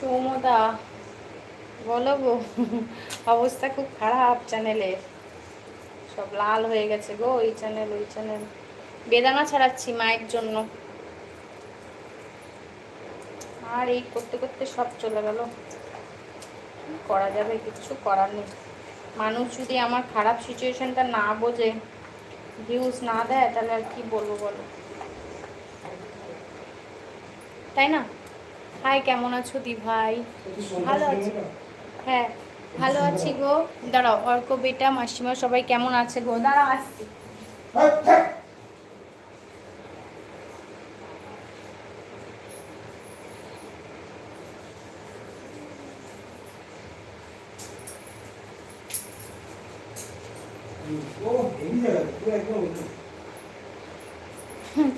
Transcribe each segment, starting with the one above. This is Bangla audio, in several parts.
সৌমদা বলো গো, অবস্থা খুব খারাপ চ্যানেলে সব লাল হয়ে গেছে গো ওই চ্যানেল ওই চ্যানেল বেদানা ছাড়াচ্ছি মায়ের জন্য। আর এই করতে করতে সব চলে গেল। করা যাবে? কিছু করার নেই। মানুষ যদি আমার খারাপ সিচুয়েশনটা না বোঝে ভিউজ না দেয়, তাহলে আর কি বলব বলো? তাই না? হাই কেমন আছো দি ভাই? ভালো আছি। হ্যাঁ ভালো আছি গো। দাঁড়াও অর্ক বেটা মাসিমা সবাই কেমন আছে গো? দাঁড়াও আসছি।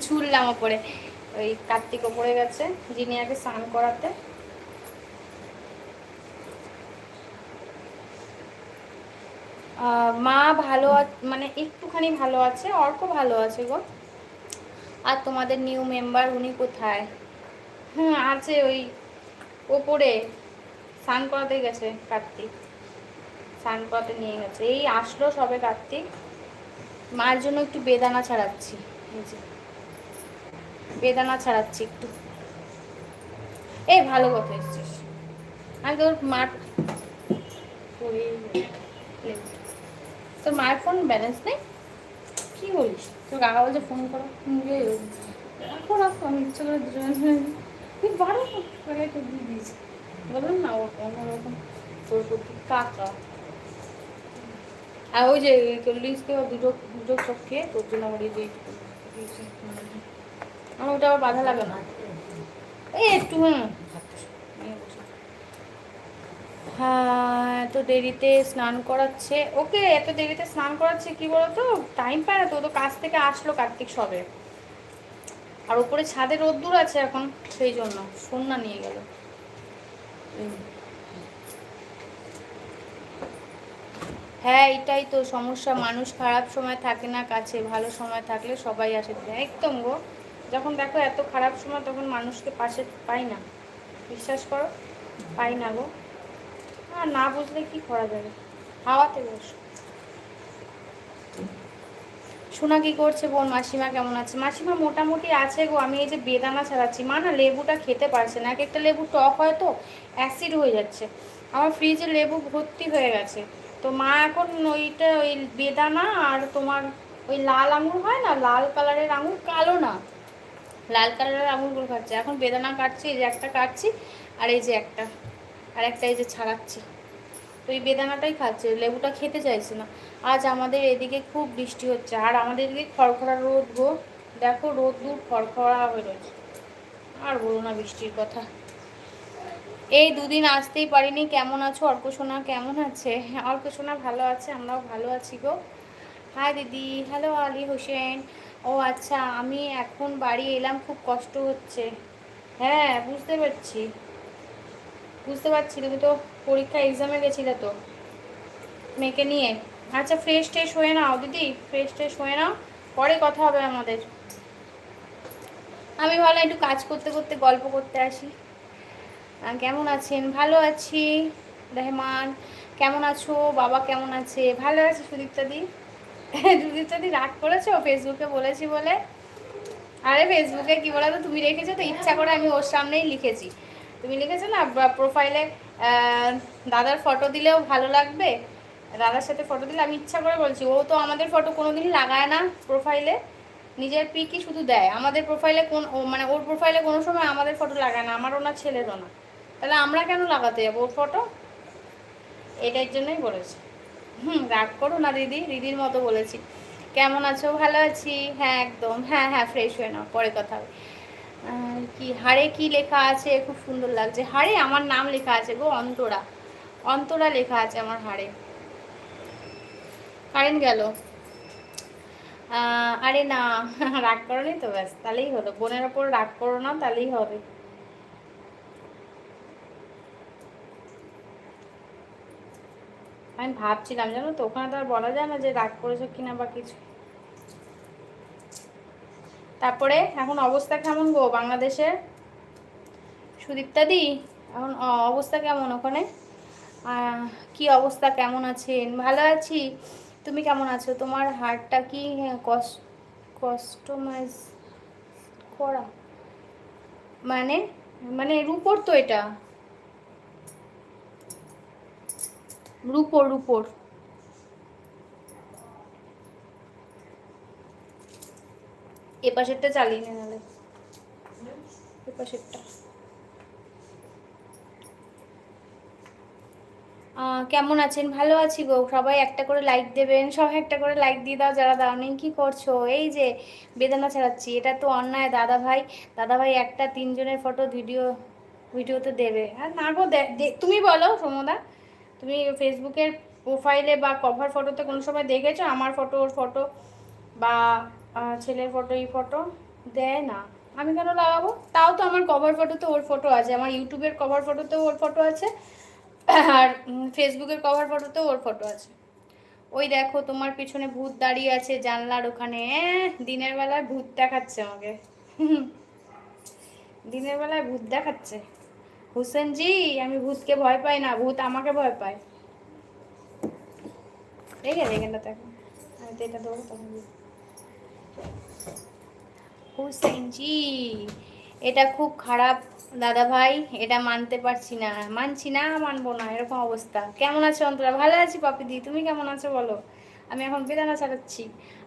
ছুড়লাম ওপরে। ওই কার্তিক ওপরে গেছে জিনিয়াকে স্নান করাতে মা ভালো মানে একটুখানি ভালো আছে অর্ক ভালো আছে গো। আর তোমাদের নিউ মেম্বার উনি কোথায়? হ্যাঁ আছে ওই ওপরে, স্নান করাতে গেছে কার্তিক। স্নান করাতে নিয়ে গেছে। এই আসলো সবে কার্তিক। মার জন্য একটু বেদানা ছাড়াচ্ছি। এই যে। বেদানা ছাড়াচ্ছি একটু। এই ভালো কথা এসছিস। আমি তোর মার তোর মায়ের ফোন ব্যালেন্স নেই? কি বলিস? তোর কাকা বলছে ফোন করো। রাখো রাখো, আমি ইচ্ছা করে তুই বারো তো দিয়ে দিয়েছি। বললাম, না ও অন্যরকম তোর প্রতি কাকা আর ওই যে লিস্টকে দুটো দুটো চোখ খেয়ে তোর জন্য আমার এই যে। আমার ওটা আবার বাধা লাগে না। এই একটু হ্যাঁ হ্যাঁ এত দেরিতে স্নান করাচ্ছে। ওকে, এত দেরিতে স্নান করাচ্ছে কি বলতো? টাইম পায় না তো তো কাজ থেকে আসলো কার্তিক সবে। আর ওপরে ছাদে রোদ্দুর আছে এখন, সেই জন্য সন্ধ্যা নিয়ে গেল। হ্যাঁ এটাই তো সমস্যা। মানুষ খারাপ সময় থাকে না কাছে, ভালো সময় থাকলে সবাই আসে। একদম গো। যখন দেখো এত খারাপ সময়, তখন মানুষকে পাশে পাই না। বিশ্বাস করো, পাই না গো। আর না বুঝলে কি করা যাবে? হাওয়াতে বস। সোনা কি করছে বোন? মাসিমা কেমন আছে? মাসিমা মোটামুটি আছে গো। আমি এই যে বেদানা ছাড়াচ্ছি। মা না লেবুটা খেতে পারছে না। এক একটা লেবু টক হয় তো, অ্যাসিড হয়ে যাচ্ছে। আমার ফ্রিজে লেবু ভর্তি হয়ে গেছে। তো মা এখন ওইটা, ওই বেদানা আর তোমার ওই লাল আঙুর হয় না? লাল কালারের আঙুর, কালো না। লাল কালারের আঙুরগুলো খাচ্ছে এখন বেদানা কাটছি, এই যে একটা কাটছি, আর এই যে একটা, আর একটা এই যে ছাড়াচ্ছি। তো এই বেদানাটাই খাচ্ছে, লেবুটা খেতে চাইছে না। আজ আমাদের এদিকে খুব বৃষ্টি হচ্ছে, আর আমাদের এদিকে খড়খড়া রোদ গো। দেখো রোদ দূর, খড়খড়া হয়ে রয়েছে আর বলো না বৃষ্টির কথা। এই দুদিন আসতেই পারিনি, কেমন আছো? অর্ক সোনা কেমন আছে? হ্যাঁ অর্ক সোনা ভালো আছে, আমরাও ভালো আছি গো। হাই দিদি, হ্যালো আলী হোসেন। ও আচ্ছা আমি এখন বাড়ি এলাম, খুব কষ্ট হচ্ছে। হ্যাঁ বুঝতে পারছি। বুঝতে পারছি, তুমি তো পরীক্ষা এক্সামে গেছিলে তো। মেয়েকে নিয়ে। আচ্ছা ফ্রেশ ট্রেশ হয়ে নাও, দিদি। ফ্রেশ ট্রেশ হয়ে নাও, পরে কথা হবে আমাদের। আমি ভালো একটু কাজ করতে করতে, গল্প করতে আসি। কেমন আছেন? ভালো আছি, রেহমান। কেমন আছো? বাবা কেমন আছে? ভালো আছে সুদীপ্তাদি সুদীপ্তাদি রাগ করেছ ফেসবুকে বলেছি বলে। আরে ফেসবুকে কি বলো তুমি রেখেছো তো, ইচ্ছা করে আমি ওর সামনেই লিখেছি। তুমি লিখেছো না প্রোফাইলে দাদার ফটো দিলেও ভালো লাগবে। দাদার সাথে ফটো দিলে আমি ইচ্ছা করে বলছি, ও তো আমাদের ফটো কোনোদিন লাগায় না প্রোফাইলে নিজের পিকই শুধু দেয়। আমাদের প্রোফাইলে কোন মানে ওর প্রোফাইলে কোনো সময় আমাদের ফটো লাগায় না, আমারও না, ছেলেরও না। তাহলে আমরা কেন লাগাতে যাব ওর ফটো এটার জন্যই বলেছি। হুম, রাগ করো না দিদি, দিদির মতো বলেছি। কেমন আছো? ভালো আছি? হ্যাঁ একদম। হ্যাঁ হ্যাঁ ফ্রেশ হয়ে নাও, পরে কথা হবে। কি, হাড়ে কি লেখা আছে? খুব সুন্দর লাগছে। হাড়ে আমার নাম লেখা আছে গো, অন্তরা। অন্তরা লেখা আছে আমার হাড়ে। কারেন্ট গেল। আরে না, রাগ করো তো ব্যাস, তাহলেই হলো। বোনের ওপর রাগ করো না, তাহলেই হবে। আমি ভাবছিলাম, জানো তো, ওখানে তো আর বলা যায় না যে রাগ করেছ কিনা বা কিছু। তারপরে এখন অবস্থা কেমন গো বাংলাদেশে সুদীপ্তাদি এখন অবস্থা কেমন ওখানে? কি অবস্থা, কেমন আছেন? ভালো আছি। তুমি কেমন আছো? তোমার হাড়টা কি কস্টমাইজ করা? মানে মানে রুপোর তো এটা। রুপোর রুপোর। এ পাশেরটা চালিয়ে নে নাহলে। এ পাশেরটা। কেমন আছেন? ভালো আছি গো। সবাই একটা করে লাইক দেবেন, সবাই একটা করে লাইক দিয়ে দাও। যারা দাওনি কি করছ? এই যে বেদনা ছাড়াচ্ছি, এটা তো অন্যায়। দাদা ভাই দাদা ভাই একটা তিনজনের ফটো ভিডিও ভিডিওতে দেবে। আর না গো দে- দে- তুমি বলো সমদা তুমি ফেসবুকের প্রোফাইলে বা কভার ফটোতে কোনো সময় দেখেছ? আমার ফটো ওর ফটো বা ছেলের ফটো এই ফটো দেয় না। আমি কেন লাগাবো? তাও তো আমার কভার ফটোতে ওর ফটো আছে। আমার ইউটিউবের কভার ফটোতেও ওর ফটো আছে। আর ফেসবুকের কভার ফটোতেও ওর ফটো আছে। ওই দেখো, তোমার পিছনে ভূত দাঁড়িয়ে আছে জানলার ওখানে। দিনের বেলায় ভূত দেখাচ্ছে আমাকে। দিনের বেলায় ভূত দেখাচ্ছে হুসেনজি আমি ভূতকে ভয় পাই না, ভূত আমাকে ভয় পায়। দেখে এখানটা দেখো আমি তো এটা দেবো তখন। হুসেনজি এটা খুব খারাপ দাদা ভাই, এটা মানতে পারছি না। মানছি না, মানবো না, এরকম অবস্থা। কেমন আছো অন্তরা? ভালো আছি পাপিদি তুমি কেমন আছো বলো? আমি এখন বেদানা ছাড়াচ্ছি।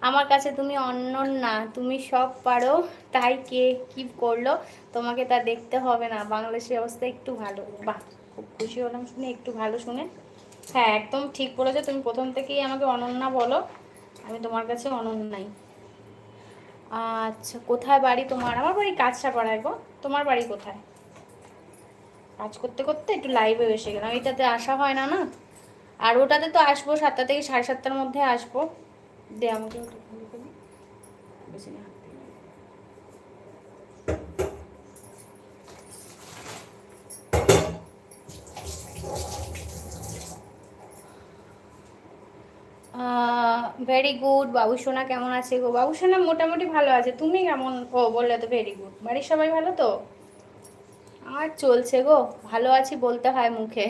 আমার কাছে তুমি অন্য না, তুমি সব পারো। তাই কে কি করল, তোমাকে তা দেখতে হবে না। বাংলাদেশের অবস্থা একটু ভালো। বাহ, খুব খুশি হলাম শুনে, একটু ভালো শুনে। হ্যাঁ একদম ঠিক বলেছ। তুমি প্রথম থেকেই আমাকে অনন্যা বলো। আমি তোমার কাছে অনন্যাই আচ্ছা কোথায় বাড়ি তোমার? আমার বাড়ি কাছড়াপাড়ায় গো। তোমার বাড়ি কোথায়? কাজ করতে করতে একটু লাইভে এসে গেলাম। এটাতে আসা হয় না না? আর ওটাতে তো আসব সাতটা থেকে সাড়ে সাতটার মধ্যে আসব। দে আমাকে। ভেরি গুড বাবুসোনা কেমন আছে গো? বাবুসোনা মোটামুটি ভালো আছে। তুমি কেমন? ও, বললে তো ভেরি গুড বাড়ির সবাই ভালো তো? আর চলছে গো। ভালো আছি বলতে হয় মুখে।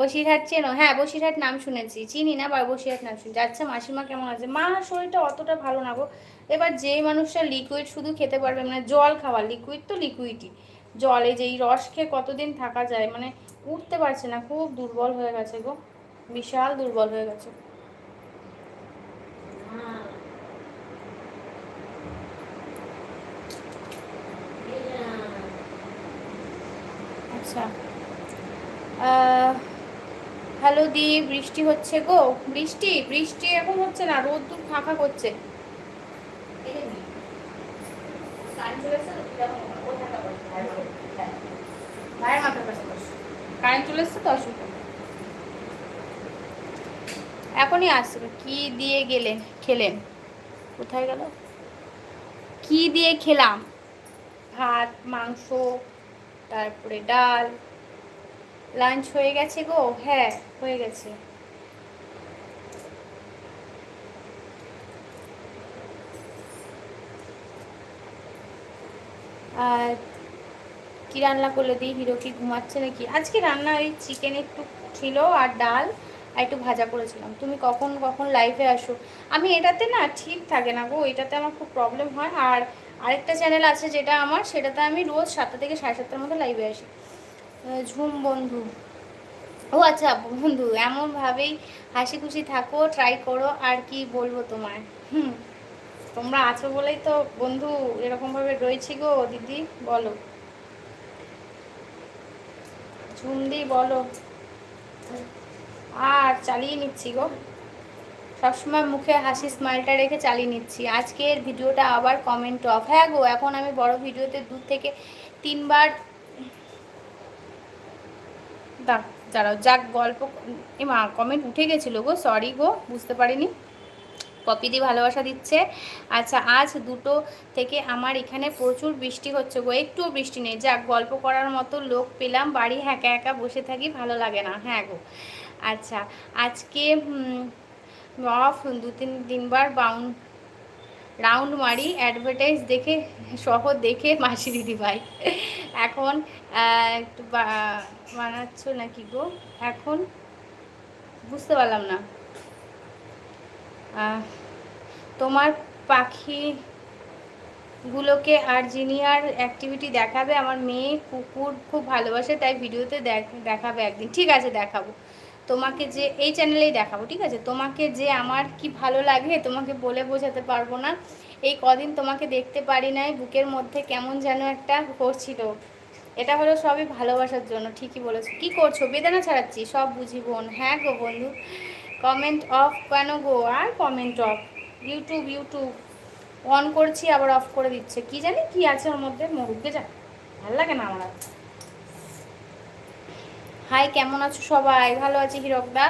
বসিরহাট চেনো? হ্যাঁ বসিরহাট নাম শুনেছি। চিনি না বা বসিরহাট নাম শুনছি। আচ্ছা মাসিমা কেমন আছে? মা, শরীরটা অতটা ভালো না গো। এবার যে মানুষটা লিকুইড শুধু খেতে পারবে মানে জল খাওয়া লিকুইড তো লিকুইডই জলে যে এই রস খেয়ে কতদিন থাকা যায় মানে উঠতে পারছে না, খুব দুর্বল হয়ে গেছে গো। বিশাল দুর্বল হয়ে গেছে। আচ্ছা। হ্যালো দি বৃষ্টি হচ্ছে গো। বৃষ্টি বৃষ্টি এখন হচ্ছে না রোদ দূর ফাঁকা করছে। কারেন্ট চলে এসছে তো অসুবিধা নেই। এখনই আসবে। কি দিয়ে গেলেন খেলেন কোথায় গেল? কি দিয়ে খেলাম? ভাত মাংস তারপরে ডাল লাঞ্চ হয়ে গেছে গো? হ্যাঁ হয়ে গেছে। আর কি রান্না করলে দিই হিরো কি ঘুমাচ্ছে নাকি? আজকে রান্না ওই চিকেন একটু ছিল আর ডাল, আর একটু ভাজা করেছিলাম। তুমি কখন কখন লাইভে আসো? আমি এটাতে না ঠিক থাকে না গো, এটাতে আমার খুব প্রবলেম হয়। আর আরেকটা চ্যানেল আছে যেটা আমার, সেটাতে আমি রোজ সাতটা থেকে সাড়ে সাতটার মধ্যে লাইভে আসি। ঝুম বন্ধু। ও আচ্ছা বন্ধু, এমনভাবেই হাসি খুশি থাকো ট্রাই করো, আর কি বলব তোমায়? হুম, তোমরা আছো বলেই তো বন্ধু এরকমভাবে রয়েছি গো, দিদি, বলো। ঝুমদি বলো। আর চালিয়ে নিচ্ছি গো। সবসময় মুখে হাসি স্মাইলটা রেখে চালিয়ে নিচ্ছি। আজকের ভিডিওটা আবার কমেন্ট অফ হ্যাঁ গো, এখন আমি বড় ভিডিওতে দু থেকে তিনবার দাঁড় দাঁড়াও যাক গল্প, এ মা কমেন্ট উঠে গেছিল গো সরি গো, বুঝতে পারিনি। পপিদি ভালোবাসা দিচ্ছে। আচ্ছা আজ দুটো থেকে আমার এখানে প্রচুর বৃষ্টি হচ্ছে গো, একটুও বৃষ্টি নেই। যাক, গল্প করার মতো লোক পেলাম, বাড়ি একা একা বসে থাকি, ভালো লাগে না। হ্যাঁ গো। আচ্ছা আজকে অফ দু তিন, তিনবার বাউন রাউন্ড মারি অ্যাডভার্টাইজ দেখে শহর দেখে মাসি দিদি ভাই এখন একটু বানাচ্ছ নাকি গো? এখন? বুঝতে পারলাম না। তোমার পাখি গুলোকে আর জিনিয়ার অ্যাক্টিভিটি দেখাবে, আমার মেয়ে কুকুর খুব ভালোবাসে, তাই ভিডিওতে দেখ- দেখাবে একদিন। ঠিক আছে, দেখাবো। তোমাকে যে এই চ্যানেলেই দেখাবো, ঠিক আছে? তোমাকে যে আমার কি ভালো লাগে, তোমাকে বলে বোঝাতে পারব না। এই কদিন তোমাকে দেখতে পারি নাই, বুকের মধ্যে কেমন যেন একটা করছিল এটা হলো সবই ভালোবাসার জন্য, ঠিকই বলেছ। কি করছ? বেদানা ছাড়াচ্ছি, সব বুঝি বোন। হ্যাঁ গো বন্ধু কমেন্ট অফ কেন গো? আর comment off YouTube YouTube on করছি, আবার অফ করে দিচ্ছে। কি জানি কি আছে ওর মধ্যে মুরুগে যা ভালো লাগে না আমার। হাই, কেমন আছো সবাই? ভালো আছি হিরকদা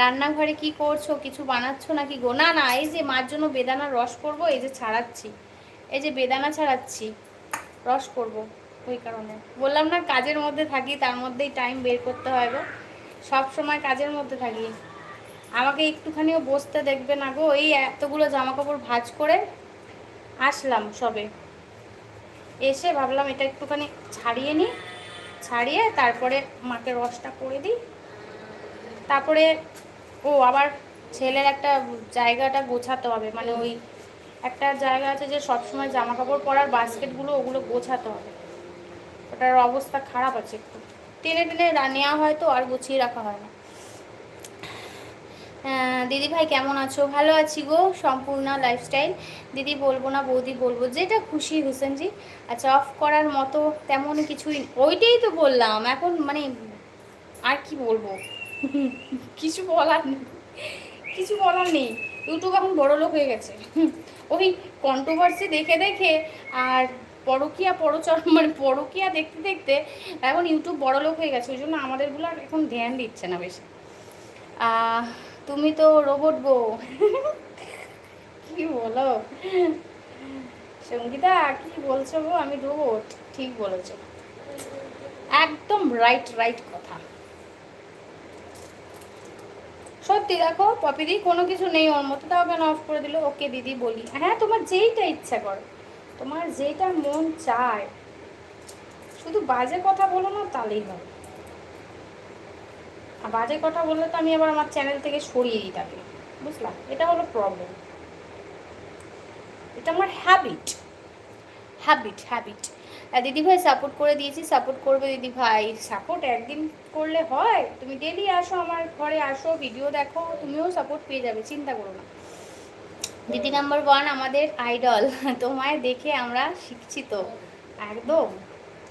রান্নাঘরে কি করছ? কিছু বানাচ্ছো নাকি গো? না না, এই যে মার জন্য বেদানার রস করব, এই যে ছাড়াচ্ছি। এই যে বেদানা ছাড়াচ্ছি, রস করব, ওই কারণে। বললাম না, কাজের মধ্যে থাকি, তার মধ্যেই টাইম বের করতে হয় গো। সব সময় কাজের মধ্যে থাকি। আমাকে একটুখানিও বসতে দেখবে না গো? এই এতগুলো জামা কাপড় ভাঁজ করে আসলাম সবে। এসে ভাবলাম এটা একটুখানি ছাড়িয়ে নিই। ছাড়িয়ে তারপরে মাকে রসটা করে দিই। তারপরে ও আবার ছেলের একটা জায়গাটা গোছাতে হবে মানে ওই একটা জায়গা আছে যে সবসময় জামা কাপড় পরার বাস্কেটগুলো ওগুলো গোছাতে হবে। ওটার অবস্থা খারাপ আছে একটু। টেনে টেনে নেওয়া হয় তো আর গুছিয়ে রাখা হয় না। দিদি ভাই কেমন আছো? ভালো আছি গো, সম্পূর্ণ লাইফস্টাইল দিদি বলব না, বৌদি বলব, যেটা খুশি হোসেনজি আচ্ছা অফ করার মতো তেমন কিছুই ওইটাই তো বললাম। এখন মানে আর কি বলব? কিছু বলার নেই। কিছু বলার নেই। ইউটিউব এখন বড় লোক হয়ে গেছে। ওই কন্ট্রোভার্সি দেখে দেখে আর পরকিয়া পরচর মানে পরকিয়া দেখতে দেখতে এখন ইউটিউব বড় লোক হয়ে গেছে। ওই জন্য আমাদেরগুলো আর এখন ধ্যান দিচ্ছে না বেশি। তুমি তো রোবট গো কি বলো? সঙ্গীতা, কি বলছো গো? আমি রোবট ঠিক বলেছ। একদম রাইট রাইট কথা। সত্যি দেখো, পপিদি কোনো কিছু নেই, ওর মতো তাও কেন অফ করে দিল? ওকে দিদি বলি। হ্যাঁ তোমার যেইটা ইচ্ছা করো। তোমার যেটা মন চায়। শুধু বাজে কথা বলো না তাহলেই হবে। বাজে কথা বললে তো আমি আবার আমার চ্যানেল থেকে সরিয়ে দিই তাকে বুঝলাম এটা হলো প্রবলেম এটা আমার হ্যাবিট হ্যাবিট হ্যাবিট দিদি ভাই সাপোর্ট করে দিয়েছি সাপোর্ট করবে দিদি ভাই সাপোর্ট একদিন করলে হয়। তুমি ডেলি আসো আমার ঘরে, আসো ভিডিও দেখো, তুমিও সাপোর্ট পেয়ে যাবে, চিন্তা করো না। দিদি নাম্বার ওয়ান আমাদের আইডল তোমায় দেখে আমরা শিখছি তো একদম।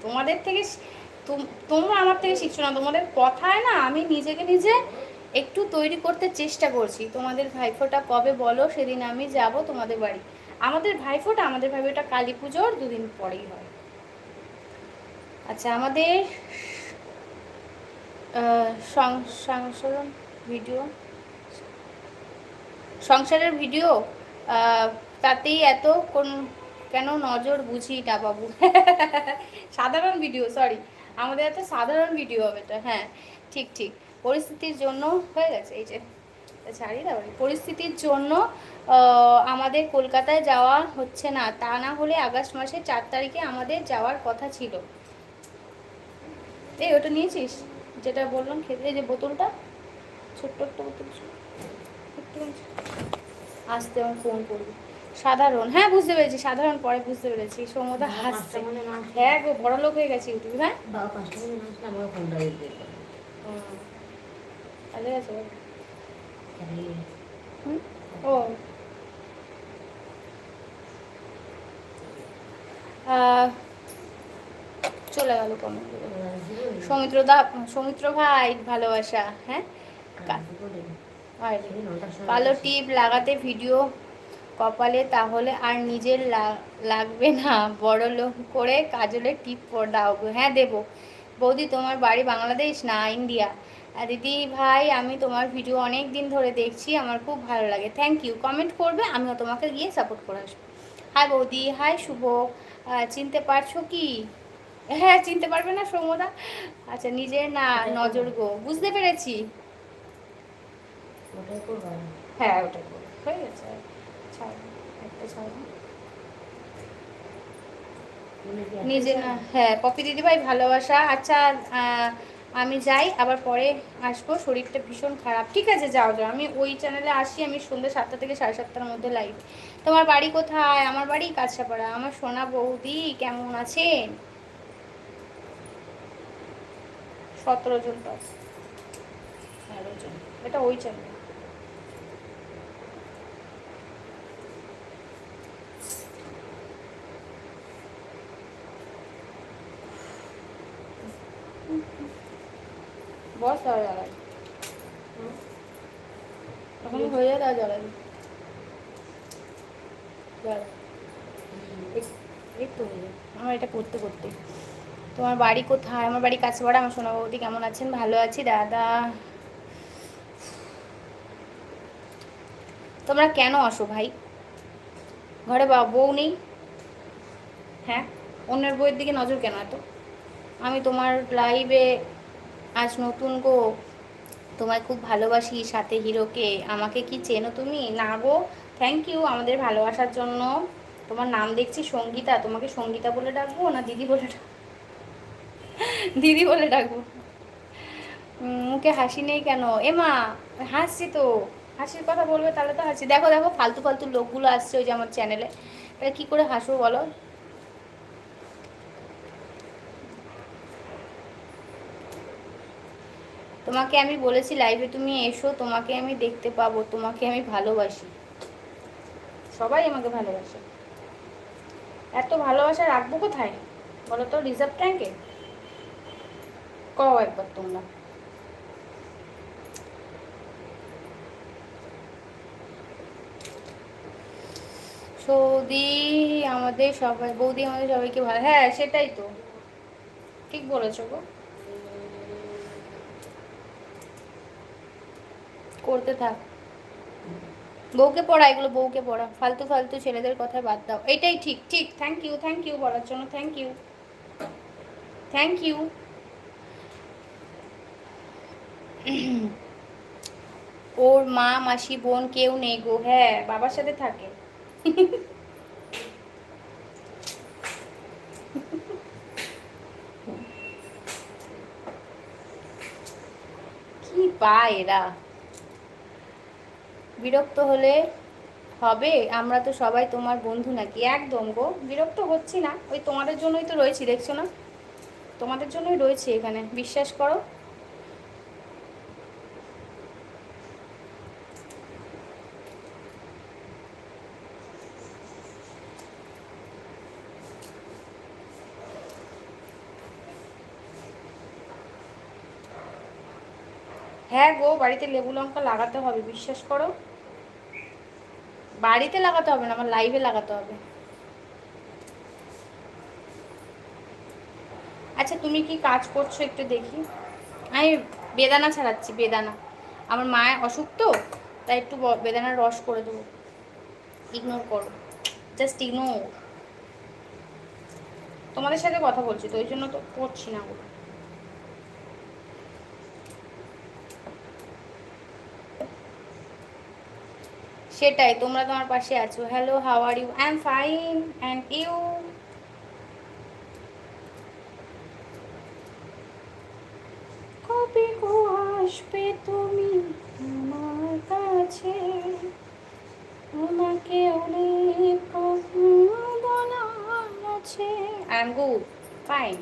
তোমাদের থেকে তোমরা আমার থেকে শিখছো না। তোমাদের কথায় না আমি নিজেকে নিজে একটু তৈরি করতে চেষ্টা করছি। তোমাদের ভাইফোঁটা কবে বলো সেদিন আমি যাব তোমাদের বাড়ি। আমাদের ভাইফোঁটা আমাদের ভাইফোঁটা কালী পুজোর দুদিন পরেই হয়। আচ্ছা আমাদের আহ, সং- সংসারণ ভিডিও? সংসারের ভিডিও? তাতেই এত কোন কেন নজর বুঝি না বাবু? সাধারণ ভিডিও সরি আমাদের এত সাধারণ ভিডিও হবে এটা হ্যাঁ ঠিক ঠিক। পরিস্থিতির জন্য হয়ে গেছে, এই যে ছাড়িয়ে দাও। পরিস্থিতির জন্য আমাদের কলকাতায় যাওয়া হচ্ছে না, তা না হলে আগস্ট মাসের চার তারিখে আমাদের যাওয়ার কথা ছিল। এই ওটা নিয়েছিস? যেটা বললাম খেতে যে বোতলটা, ছোট্ট একটা বোতল। আসতে আমার ফোন করবি। সাধারণ। হ্যাঁ বুঝতে পেরেছি সাধারণ পরে বুঝতে পেরেছি। সমতা হাসছে। হ্যাঁ গো বড় লোক হয়ে গেছে ইউটিউব হ্যাঁ। ভালো? ও আহ, চলে গেল কমেন্ট। সৌমিত্র দা সৌমিত্র ভাই ভালোবাসা হ্যাঁ? কালো টিপ লাগাতে ভিডিও কপালে তাহলে আর নিজের লাগবে না। বড় লোক করে কাজলের টিপ দাও হ্যাঁ দেবো। বৌদি তোমার বাড়ি বাংলাদেশ না ইন্ডিয়া? আর দিদি ভাই আমি তোমার ভিডিও অনেক দিন ধরে দেখছি আমার খুব ভালো লাগে। থ্যাংক ইউ কমেন্ট করবে আমিও তোমাকে গিয়ে সাপোর্ট করে আসব। হাই বৌদি। হাই শুভ। চিনতে পারছ কি? হ্যাঁ চিনতে পারবে না সৌমদা? আচ্ছা নিজের না নজর গো। বুঝতে পেরেছি? হ্যাঁ ওটা হয়ে গেছে। নিজে হ্যাঁ পপি দিদিভাই ভালোবাসা। আচ্ছা আমি যাই আবার পরে আসব। শরীরটা ভীষণ খারাপ। ঠিক আছে যাও যাও। আমি ওই চ্যানেলে আসি আমি সন্ধ্যে সাতটা থেকে সাড়ে সাতটার মধ্যে লাইভ তোমার বাড়ি কোথায়? আমার বাড়ি কাছাপাড়া আমার সোনা বৌদি কেমন আছেন? সতেরো জন পাস তেরো জন। এটা ওই চ্যানেল বস তখন হয়ে যায় জ্বালাই এই- এই তো হয়ে যায়। আমার এটা করতে করতে। তোমার বাড়ি কোথায়? আমার বাড়ি কাছেপাড়া আমার সোনা বৌদি কেমন আছেন? ভালো আছি দাদা। তোমরা কেন আসো ভাই? ঘরে বা বউ নেই? হ্যাঁ? অন্যের বইয়ের দিকে নজর কেন এত? আমি তোমার লাইভে আজ নতুন গো। তোমায় খুব ভালোবাসি সাথে হিরোকে। আমাকে কি চেনো তুমি? না গো থ্যাংক ইউ আমাদের ভালোবাসার জন্য। তোমার নাম দেখছি সঙ্গীতা, তোমাকে সঙ্গীতা বলে ডাকবো না দিদি বলে দিদি বলে ডাকবো। মুখে হাসি নেই কেন? এমা হাসছি তো। হাসির কথা বলবে তাহলে তো হাসি। দেখো দেখো, ফালতু ফালতু লোকগুলো আসছে ওই যে আমার চ্যানেলে এটা কী করে হাসবো বলো? তোমাকে আমি বলেছি লাইভে তুমি এসো, তোমাকে আমি দেখতে পাবো, তোমাকে আমি ভালোবাসি। সবাই আমাকে ভালোবাসে। এত ভালোবাসা রাখব কোথায়? বলো তো রিজার্ভ ট্যাঙ্কে কও একবার তোমরা। সৌদি আমাদের সবাই, বৌদি আমাদের সবাইকে ভালো হ্যাঁ সেটাই তো। ঠিক বলেছ গো। করতে থাক। বউকে পড়া, এগুলো বউকে পড়া। ফালতু ফালতু ছেলেদের কথা বাদ দাও। এটাই ঠিক ঠিক। থ্যাংক ইউ থ্যাংক ইউ বলার জন্য। থ্যাংক ইউ থ্যাংক ইউ ওর মা, মাসি, বোন কেউ নেই গো। হ্যাঁ বাবার সাথে থাকে। কি পায় এরা। বিরক্ত হলে হবে? আমরা তো সবাই তোমার বন্ধু নাকি? একদম গো, বিরক্ত হচ্ছি না। ওই তোমাদের জন্যই তো রয়েছি, দেখছ না? তোমাদের জন্যই রয়েছি এখানে, বিশ্বাস করো। হ্যাঁ গো, বাড়িতে লেবু লঙ্কা লাগাতে হবে, বিশ্বাস করো। বাড়িতে লাগাতে হবে না, আমার লাইভে লাগাতে হবে। আচ্ছা তুমি কি কাজ করছ একটু দেখি। আমি বেদানা ছাড়াচ্ছি, বেদানা। আমার মায়ের অসুখ তো, তাই একটু বেদানার রস করে দেবো। ইগনোর করো। জাস্ট ইগনোর তোমাদের সাথে কথা বলছি, তো ওই জন্য তো করছি না গো সেটাই, তোমরা তোমার পাশে আছো। Hello how are you I am fine and you কবে গো আসবে তুমি আমার কাছে? আমাকে অনেক প্রশ্ন বলার আছে। আই এম গুড ফাইন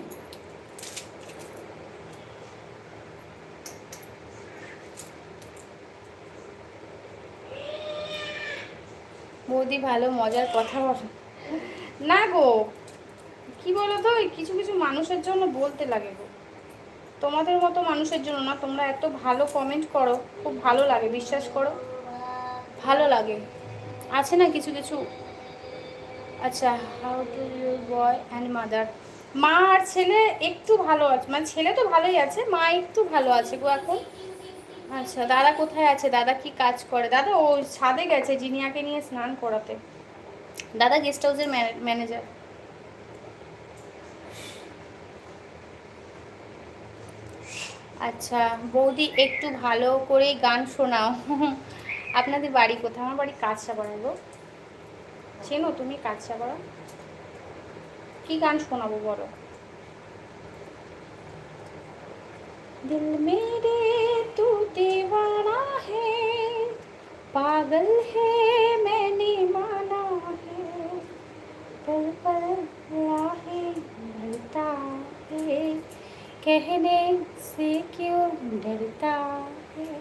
বৌদি ভালো, মজার কথা বলো। না গো, কি বলো তো কিছু কিছু মানুষের জন্য বলতে লাগে গো। তোমাদের মতো মানুষের জন্য না, তোমরা এত ভালো কমেন্ট করো, খুব ভালো লাগে, বিশ্বাস করো। ভালো লাগে। আছে না কিছু কিছু? আচ্ছা how to your boy and mother মা আর ছেলে একটু ভালো আছে মানে ছেলে তো ভালোই আছে, মা একটু ভালো আছে গো এখন। আচ্ছা দাদা কোথায় আছে? দাদা কি কাজ করে? দাদা ও ছাদে গেছে, জিনিয়াকে নিয়ে স্নান করাতে। দাদা গেস্ট হাউসের ম্যানেজার আচ্ছা বৌদি একটু ভালো করে গান শোনাও। আপনাদের বাড়ি কোথায়? আমার বাড়ি কাজটা গো। চেনো তুমি কাজটা করো কি গান শোনাবো বলো? দিল মেরে दीवाना है, पागल है, मैंने माना है। पल पल है डरता है, कहने से क्यों डरता है?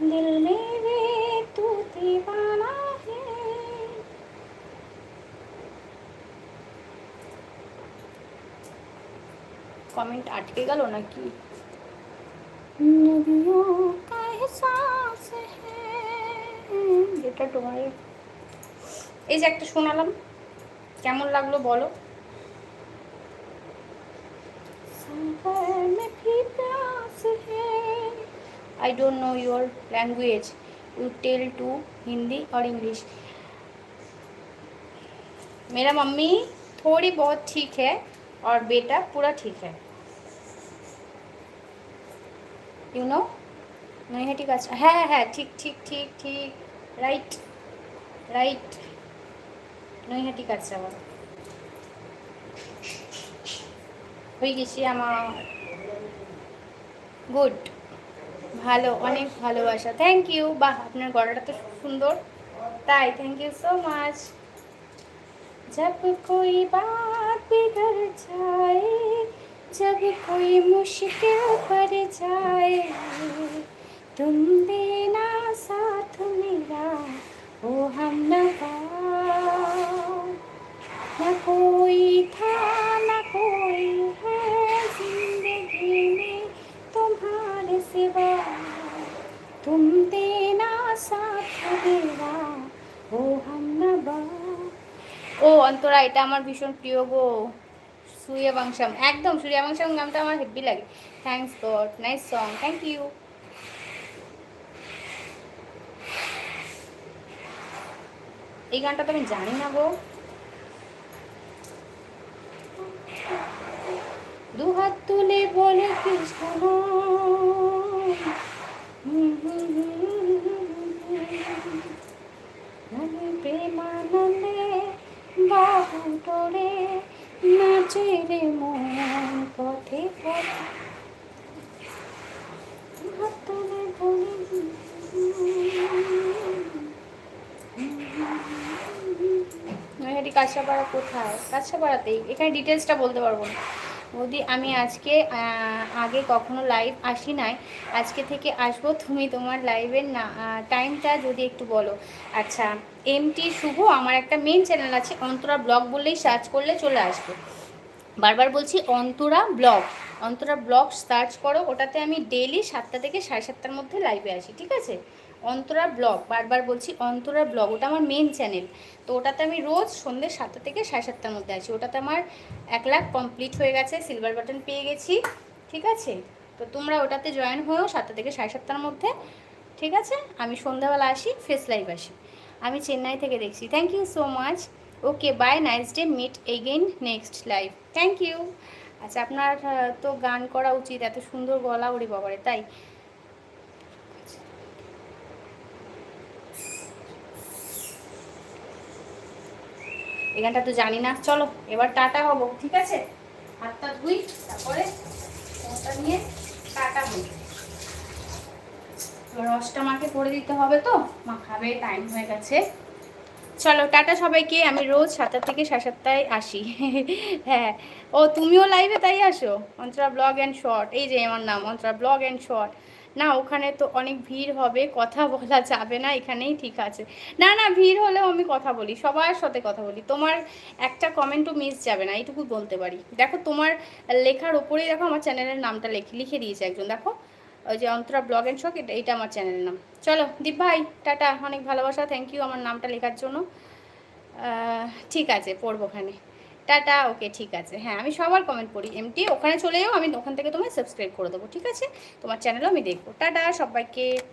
दिल मेरे तू दीवाना कमेंट आटके गलो ना की। नदियों তোমার এই যে একটা শোনালাম। কেমন লাগল বলো? I don't know your language you tell to Hindi or English Mera mummy থোড়ি বহুত ঠিক হ্যাঁ আর বেটা পুরা ঠিক है। ইউ নো নৈহাটি কাজ হ্যাঁ হ্যাঁ হ্যাঁ ঠিক ঠিক ঠিক ঠিক রাইট রাইট নৈহাটি কাজ আমার হয়ে গেছি আমার গুড ভালো অনেক ভালোবাসা থ্যাংক ইউ বাহ আপনার গলাটা তো খুব সুন্দর তাই থ্যাংক ইউ সো মাচ जब कोई बात बिगड़ जाए जब कोई मुश्किल पड़ जाए तुम देना साथ मेरा ओ हम नवा न कोई था न कोई है जिंदगी में तुम्हारे सिवा तुम देना साथ मेरा ओ हम नवा ও অন্তরা এটা আমার ভীষণ প্রিয় গো সূর্য বাংশাম একদম সূর্য বাংশাম গানটা আমার হেভি লাগে। Thanks god nice song thank you এই গানটা তো আমি জানি না গো। দু হাত তুলে বলে কৃষ্ণ। প্রেমানন্দে বাহু তোরে নাচে রে মন পথে। নৈহাটি কাছাপাড়া কোথায়? কাছাপাড়াতেই এখানে ডিটেলসটা বলতে পারব না। বৌদি, আমি আজকে আগে কখনো লাইভ আসি নাই। আজকে থেকে আসব। তুমি তোমার লাইভের না টাইমটা যদি একটু বলো। আচ্ছা এমটি শুভ আমার একটা মেন চ্যানেল আছে অন্তরা ব্লগ বললেই সার্চ করলে চলে আসবে। বারবার বলছি Antara blog Antara blog search করো, ওটাতে আমি ডেলি সাতটা থেকে সাড়ে সাতটার মধ্যে লাইভে আসি ঠিক আছে? অন্তরা ব্লগ বারবার বলছি অন্তরা ব্লগ ওটা আমার মেন চ্যানেল তো ওটাতে আমি রোজ সন্ধ্যে সাতটা থেকে সাড়ে সাতটার মধ্যে আসি ওটাতে আমার এক লাখ কমপ্লিট হয়ে গেছে সিলভার বাটন পেয়ে গেছি, ঠিক আছে? তো তোমরা ওটাতে জয়েন হয়েও সাতটা থেকে সাড়ে সাতটার মধ্যে, ঠিক আছে? আমি সন্ধ্যাবেলা আসি ফেস লাইভ আসি। আমি চেন্নাই থেকে দেখছি। Thank you so much okay bye nice day meet again next live thank you আচ্ছা আপনার তো গান করা উচিত, এত সুন্দর গলা ওরে বাবারে, তাই? এই গানটা তো জানি না। চলো, এবার টাটা হব, ঠিক আছে? হাতটা ধুই, তারপরে ফোনটা নিয়ে টাটা হই রসটা মাকে করে দিতে হবে তো? মা খাবে টাইম হয়ে গেছে। চলো, টাটা সবাইকে, আমি রোজ সাতটা থেকে সাড়ে সাতটায় আসি। হ্যাঁ। ও, তুমিও লাইভে তাই আসো? অন্তরা ব্লগ অ্যান্ড শর্ট এই যে আমার নাম, অন্তরা ব্লগ অ্যান্ড শর্ট না, ওখানে তো অনেক ভিড় হবে, কথা বলা যাবে না, এখানেই ঠিক আছে। না না, ভিড় হলেও আমি কথা বলি, সবার সাথে কথা বলি। তোমার একটা কমেন্টও মিস যাবে না, এইটুকু বলতে পারি। দেখো, তোমার লেখার ওপরেই দেখো, আমার চ্যানেলের নামটা লিখে লিখে দিয়েছে একজন, দেখো। ওই যে অন্তরা ব্লগ অ্যান্ড শখ এটা আমার চ্যানেলের নাম। চলো, দীপ ভাই, টাটা, অনেক ভালোবাসা থ্যাংক ইউ আমার নামটা লেখার জন্য। ঠিক আছে, পড়ব ওখানে। টাটা ওকে ঠিক আছে। হ্যাঁ আমি সবার কমেন্ট পড়ি। এমটি ওখানে চলে যাও, আমি ওখান থেকে তোমায় সাবস্ক্রাইব করে দেবো, ঠিক আছে? তোমার চ্যানেলও আমি দেখব। টাটা, সবাইকে।